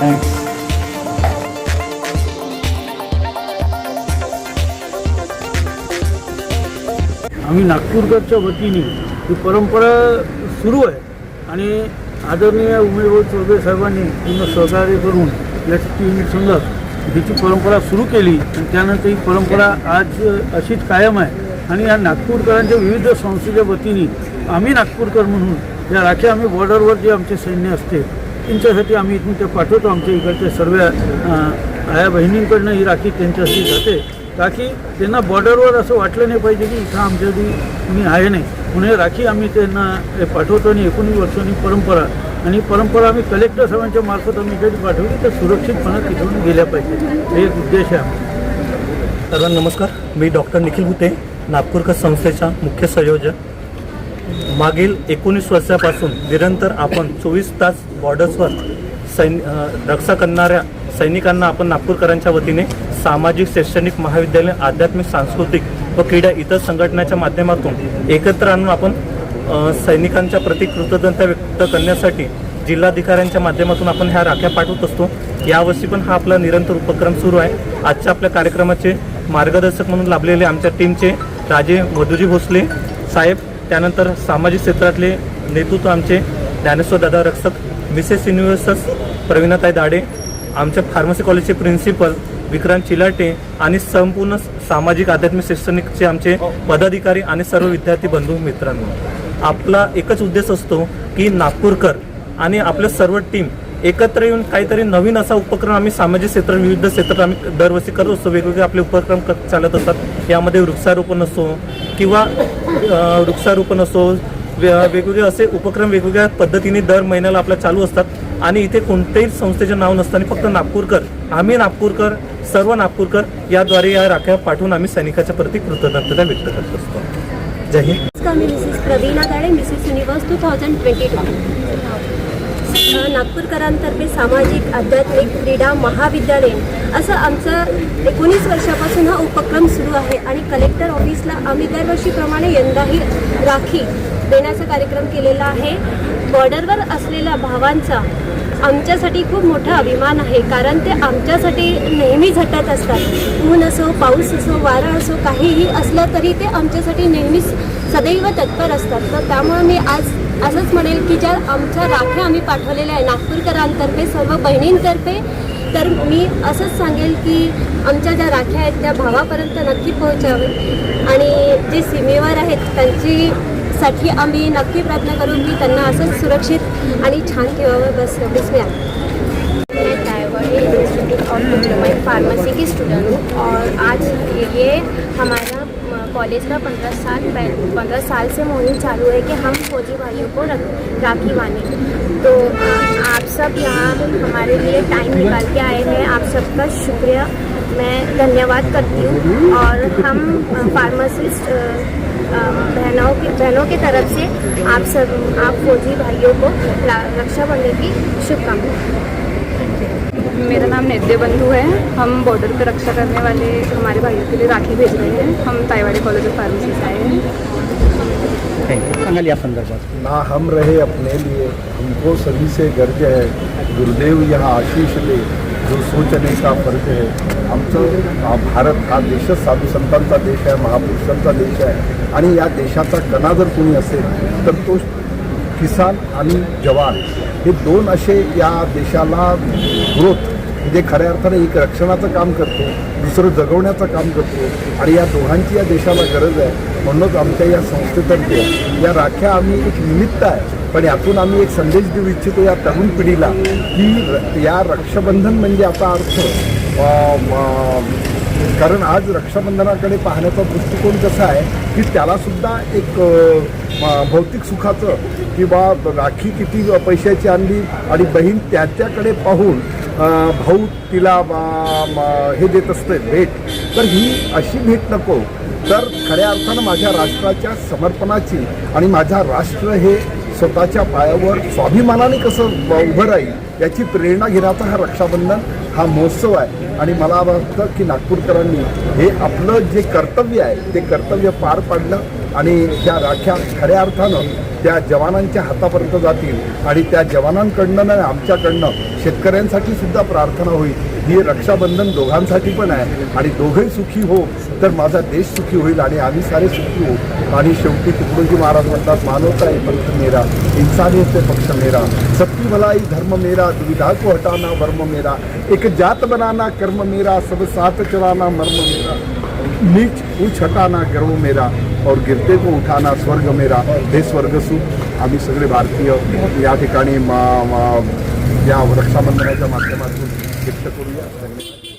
Thanks आम्ही नागपूरकरच्या वतीने ही परंपरा सुरू आहे आणि आदरणीय उमेदवार चौधरी साहेबांनी पूर्ण सहकार्य करून याची युनिट समजा हिची परंपरा सुरू केली. आणि त्यानंतर ही परंपरा आज अशीच कायम आहे. आणि या नागपूरकरांच्या विविध संस्थेच्या वतीने आम्ही नागपूरकर म्हणून या राख्या आम्ही बॉर्डरवर जे आमचे सैन्य असते त्यांच्यासाठी आम्ही इथून ते पाठवतो. आमच्या इकडच्या सर्व आया बहिणींकडनं ही राखी त्यांच्यासाठी जाते. ताकी त्यांना बॉर्डरवर असं वाटलं नाही पाहिजे की इथं आमच्यासाठी कुणी आहे नाही. म्हणून हे राखी आम्ही त्यांना पाठवतो आणि एकोणीस वर्षांनी परंपरा आणि परंपरा आम्ही कलेक्टर साहेबांच्या मार्फत आम्ही इकडे पाठवली तर सुरक्षितपणा तिथून गेल्या पाहिजे. हे एक उद्देश आहे सर्वांना नमस्कार. मी डॉक्टर निखिल भुते नागपूरकर संस्थेचा मुख्य संयोजक. मागील एकोणीस वर्षापासून निरंतर आपण चोवीस तास बॉर्डर्सवर सैन रक्षा करणाऱ्या सैनिकांना आपण नागपूरकरांच्या वतीने सामाजिक शैक्षणिक महाविद्यालय आध्यात्मिक सांस्कृतिक व क्रीडा इतर संघटनाच्या माध्यमातून एकत्र आणून आपण सैनिकांच्या प्रति कृतज्ञता व्यक्त करण्यासाठी जिल्हाधिकाऱ्यांच्या माध्यमातून आपण ह्या राख्या पाठवत असतो. यावर्षी पण हा आपला निरंतर उपक्रम सुरू आहे. आजच्या आपल्या कार्यक्रमाचे मार्गदर्शक म्हणून लाभलेले आमच्या टीमचे राजे मधुजी भोसले साहेब त्यानंतर सामाजिक क्षेत्रातले नेतृत्व आमचे ज्ञानेश्वर दादा रक्षक मिसेस युनिव्हर्सस प्रवीणाताई दाडे आमच्या फार्मसी कॉलेजचे प्रिन्सिपल विक्रांत चिलाटे आणि संपूर्ण सामाजिक आध्यात्मिक शैक्षणिकचे आमचे पदाधिकारी आणि सर्व विद्यार्थी बंधू मित्रांनो. आपला एकच उद्देश असतो की नागपूरकर आणि आपलं सर्व टीम एकत्र येऊन काहीतरी नवीन असा उपक्रम आम्ही सामाजिक क्षेत्र विविध क्षेत्रात आम्ही दरवर्षी करत असतो. वेगवेगळे आपले उपक्रम क- चालत असतात. यामध्ये वृक्षारोपण असो किंवा वृक्षारोपण असो वे- वेगवेगळे असे उपक्रम वेगवेगळ्या पद्धतीने दर महिन्याला आपल्या चालू असतात. आणि इथे कोणत्याही संस्थेचे नाव नसताना फक्त नागपूरकर आम्ही नागपूरकर सर्व नागपूरकर याद्वारे या राख्या पाठवून आम्ही सैनिकाच्या प्रती कृतज्ञता व्यक्त करत असतो. जय Hind. Mrs Pravina Gade Mrs Universe two thousand twenty two नागपूरकरांतर्फे सामाजिक आध्यात्मिक क्रीडा महाविद्यालय. असं आमचं एकोणीस वर्षापासून हा उपक्रम सुरू आहे आणि कलेक्टर ऑफिसला आम्ही दरवर्षीप्रमाणे यंदाही राखी देण्याचा कार्यक्रम केलेला आहे. बॉर्डरवर असलेल्या भावांचा आमच्यासाठी खूप मोठा अभिमान आहे कारण ते आमच्यासाठी नेहमी झटत असतात. ऊन असो पाऊस असो वारा असो काहीही असलं तरी ते आमच्यासाठी नेहमीच सदैव तत्पर असतात. तर त्यामुळे मी आज असंच म्हणेल की ज्या आमच्या राख्या आम्ही पाठवलेल्या आहे नागपूरकरांतर्फे सर्व बहिणींतर्फे तर मी असंच सांगेल की आमच्या ज्या राख्या आहेत त्या भावापर्यंत नक्की पोहोचावे आणि जे सीमेवर आहेत त्यांची साठी आम्ही नक्की प्रयत्न करू की त्यांना असंच सुरक्षित आणि छान ठेवावं. बस एवढीच मी मैं institute of diploma in pharmacy की स्टूडेंट हूँ और आज ये हमारा कॉलेज का पंद्रह साल पंद्रह साल से मुहिम चालू है कि हम फौजी भाइयों को रख- बांधें। तो आप सब यहाँ हमारे लिए टाइम निकाल के आए हैं। आप सबका शुक्रिया। मैं धन्यवाद करती हूँ। और हम फार्मासिस्ट बहनों की बहनों की तरफ़ से आप सब, आप फौजी भाइयों को रक्षाबंधन की शुभकामनाएँ। मेरा नाम नित्य बंधु है। हम बॉर्डर पर रक्षा करने वाले हमारे भाइयों के लिए राखी भेज रहे हैं। हम ताईवाड़ी कॉलेज ऑफ फार्मेसी से आए हैं। सांगाल या संदर्भात ना हम रहे अपने लिए हमको सभी से गर्ज है। गुरुदेव यहाँ आशीष दे जो सोचने का फर्ज है। आमचं हा भारत हा देशच साधू संतांचा देश आहे महापुरुषांचा देश आहे आणि या देशाचा कणा जर कोणी असेल तर तो किसान आणि जवान हे दोन असे या देशाला ग्रोथ म्हणजे खऱ्या अर्थाने एक रक्षणाचं काम करतो दुसरं जगवण्याचं काम करतो. आणि या दोघांची या देशाला गरज आहे. म्हणूनच आमच्या या संस्थेतर्फे या राख्या आम्ही एक निमित्त आहे. पण यातून आम्ही एक संदेश देऊ इच्छितो या तरुण पिढीला की र- या रक्षाबंधन म्हणजे आता अर्थ कारण आज रक्षाबंधनाकडे पाहण्याचा दृष्टिकोन कसा आहे की त्यालासुद्धा एक म- भौतिक सुखाचं किंवा राखी किती पैशाची आणली आणि बहीण त्याच्याकडे पाहून भाऊ तिला हे देत असते भेट. तर ही अशी भेट नको. तर खऱ्या अर्थानं माझ्या राष्ट्राच्या समर्पणाची आणि माझा राष्ट्र हे स्वतःच्या पायावर स्वाभिमानाने कसं उभं राहील याची प्रेरणा घेण्याचा हा रक्षाबंधन हा महोत्सव आहे. आणि मला वाटतं की नागपूरकरांनी हे आपलं जे कर्तव्य आहे ते कर्तव्य पार पाडलं. आणि त्या राख्या खऱ्या अर्थानं त्या जवानांच्या हातापर्यंत जातील आणि त्या जवानांकडनं नाही आमच्याकडनं शेतकऱ्यांसाठी सुद्धा प्रार्थना होईल. ही रक्षाबंधन दोघांसाठी पण आहे. आणि दोघंही सुखी हो तर माझा देश सुखी होईल आणि आम्ही सारे सुखी हो आणि शेवटी तुकडोजी महाराज म्हणतात मानवता आहे पंथ मेरा इन्सानियत पक्ष मेरा. सबकी भलाई धर्म मेरा दुविधा को हटाना वर्म मेरा. एक जात बनाना कर्म मेरा सब साथ चलाना मर्म मेरा. नीच उच हटाना गर्व मेरा और गिरते को उठाना स्वर्ग मेरा। हे स्वर्गसुख आम्ही सगळे भारतीय या ठिकाणी मा- या रक्षाबंधनाच्या माध्यमातून व्यक्त करूया. धन्यवाद.